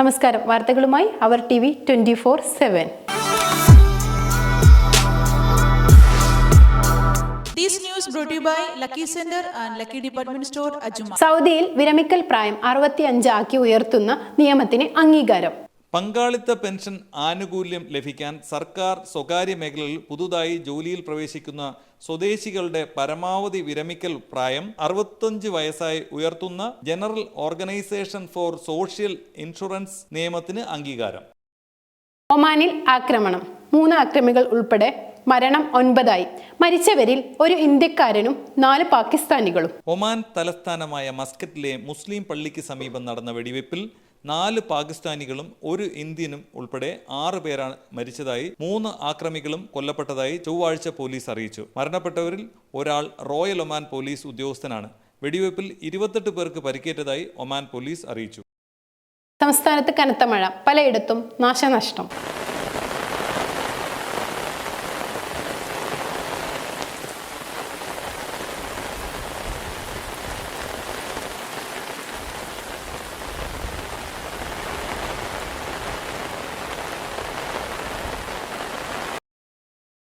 നമസ്കാരം. വാർത്തകളുമായി അവർ T V twenty four seven. സൗദിയിൽ വിരമിക്കൽ പ്രായം അറുപത്തിയഞ്ച് ആക്കി ഉയർത്തുന്ന നിയമത്തിന് അംഗീകാരം. പങ്കാളിത്ത പെൻഷൻ ആനുകൂല്യം ലഭിക്കാൻ സർക്കാർ സ്വകാര്യ മേഖലയിൽ പുതുതായി ജോലിയിൽ പ്രവേശിക്കുന്ന സ്വദേശികളുടെ പരമാവധി വിരമിക്കൽ പ്രായം അറുപത്തഞ്ച് വയസ്സായി ഉയർത്തുന്ന general organisation for social insurance നിയമത്തിന് അംഗീകാരം. ഒമാനിൽ ആക്രമണം. മൂന്ന് അക്രമികൾ ഉൾപ്പെടെ മരണം ഒൻപതായി. മരിച്ചവരിൽ ഒരു ഇന്ത്യക്കാരനും നാല് പാകിസ്ഥാനികളും. ഒമാൻ തലസ്ഥാനമായ മസ്കറ്റിലെ മുസ്ലിം പള്ളിക്ക് സമീപം നടന്ന വെടിവെപ്പിൽ നാല് പാകിസ്ഥാനികളും ഒരു ഇന്ത്യനും ഉൾപ്പെടെ ആറ് പേരാണ് മരിച്ചതായി മൂന്ന് ആക്രമികളും കൊല്ലപ്പെട്ടതായി ചൊവ്വാഴ്ച പോലീസ് അറിയിച്ചു. മരണപ്പെട്ടവരിൽ ഒരാൾ റോയൽ ഒമാൻ പോലീസ് ഉദ്യോഗസ്ഥനാണ്. വെടിവെപ്പിൽ ഇരുപത്തെട്ട് പേർക്ക് പരിക്കേറ്റതായി ഒമാൻ പോലീസ് അറിയിച്ചു. സംസ്ഥാനത്ത് കനത്ത മഴ. പലയിടത്തും നാശനഷ്ടം.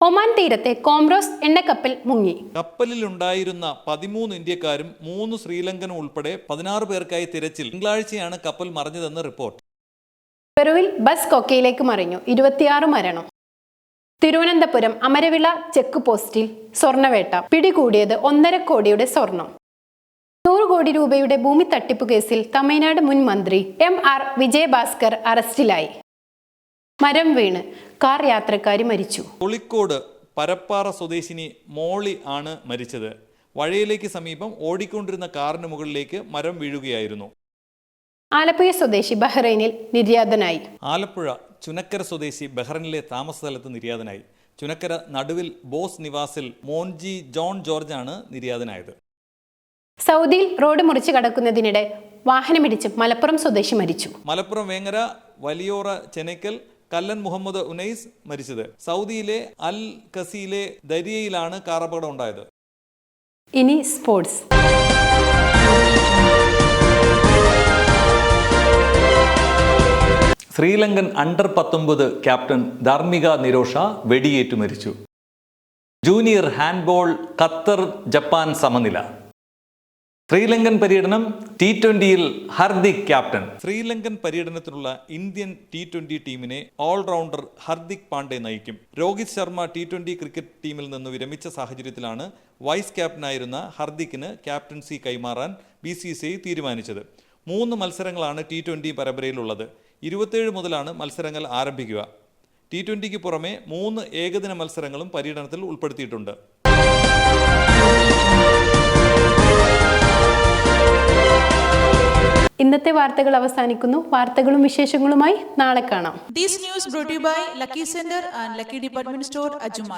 ഒമാൻ തീരത്തെ കോംറോസ് എണ്ണക്കപ്പൽ മുങ്ങി. കപ്പലിൽ ഉണ്ടായിരുന്ന പതിമൂന്ന് ഇന്ത്യക്കാരും മൂന്ന് ശ്രീലങ്കനും ഉൾപ്പെടെ പതിനാറ് പേർക്കായി തിരച്ചിൽ. തിങ്കളാഴ്ചയാണ് കപ്പൽ മറിഞ്ഞതെന്ന് റിപ്പോർട്ട്. പെറുവിൽ ബസ് കൊക്കയിലേക്ക് മറിഞ്ഞു. ഇരുപത്തിയാറ് മരണം. തിരുവനന്തപുരം അമരവിള ചെക്ക് പോസ്റ്റിൽ സ്വർണവേട്ട. പിടികൂടിയത് ഒന്നര കോടിയുടെ സ്വർണം. നൂറ് കോടി രൂപയുടെ ഭൂമി തട്ടിപ്പ് കേസിൽ തമിഴ്നാട് മുൻ മന്ത്രി എം ആർ വിജയഭാസ്കർ അറസ്റ്റിലായി. മരം വീണ്. കാർ യാത്രക്കാരി മരിച്ചു. കോളിക്കോട് പരപ്പാറ സ്വദേശിനി മോളി ആണ് മരിച്ചത്. വഴയിലേക്ക് സമീപം ഓടിക്കൊണ്ടിരുന്ന കാറിന് മുകളിലേക്ക് മരം വീഴുകയായിരുന്നു. ആലപ്പുഴ സ്വദേശി ബഹ്റൈനിൽ നിര്യാതനായി. ആലപ്പുഴ ചുനക്കര സ്വദേശി ബഹ്റൈനിലെ താമസ സ്ഥലത്ത് നിര്യാതനായി. ചുനക്കര നടുവിൽ ബോസ് നിവാസിൽ മോൻജി ജോൺ ജോർജ് ആണ് നിര്യാതനായത്. സൗദിയിൽ റോഡ് മുറിച്ച് കടക്കുന്നതിനിടെ വാഹനമിടിച്ച് മലപ്പുറം സ്വദേശി മരിച്ചു. മലപ്പുറം വേങ്ങര വലിയോറ ചെനക്കൽ കല്ലൻ മുഹമ്മദ് ഉനൈസ് മരിച്ചത്. സൗദിയിലെ അൽ കസിയിലെ ദരിയയിലാണ് കാർ അപകടം ഉണ്ടായത്. ഇനി സ്പോർട്സ്. ശ്രീലങ്കൻ അണ്ടർ പത്തൊമ്പത് ക്യാപ്റ്റൻ ധാർമ്മിക നിരോഷ വെടിയേറ്റു മരിച്ചു. ജൂനിയർ ഹാൻഡ്ബോൾ ഖത്തർ ജപ്പാൻ സമനില. ശ്രീലങ്കൻ പര്യടനം ടി ട്വന്റിയിൽ ഹർദിക് ക്യാപ്റ്റൻ. ശ്രീലങ്കൻ പര്യടനത്തിനുള്ള ഇന്ത്യൻ ടി ട്വന്റി ടീമിനെ ഓൾറൗണ്ടർ ഹർദിക് പാണ്ഡെ നയിക്കും. Rohit Sharma T twenty cricket ടീമിൽ നിന്ന് വിരമിച്ച സാഹചര്യത്തിലാണ് വൈസ് ക്യാപ്റ്റനായിരുന്ന ഹർദിക്കിന് ക്യാപ്റ്റൻസി കൈമാറാൻ ബി സി സി ഐ തീരുമാനിച്ചത്. മൂന്ന് മത്സരങ്ങളാണ് ടി ട്വന്റി പരമ്പരയിലുള്ളത്. ഇരുപത്തേഴ് മുതലാണ് മത്സരങ്ങൾ ആരംഭിക്കുക. ടി ട്വന്റിക്ക് പുറമെ മൂന്ന് ഏകദിന മത്സരങ്ങളും പര്യടനത്തിൽ ഉൾപ്പെടുത്തിയിട്ടുണ്ട്. ഇന്നത്തെ വാർത്തകൾ അവസാനിക്കുന്നു വാർത്തകളും വിശേഷങ്ങളുമായി നാളെ കാണാം to you by Lucky Center and Lucky Department Store, Ajuma.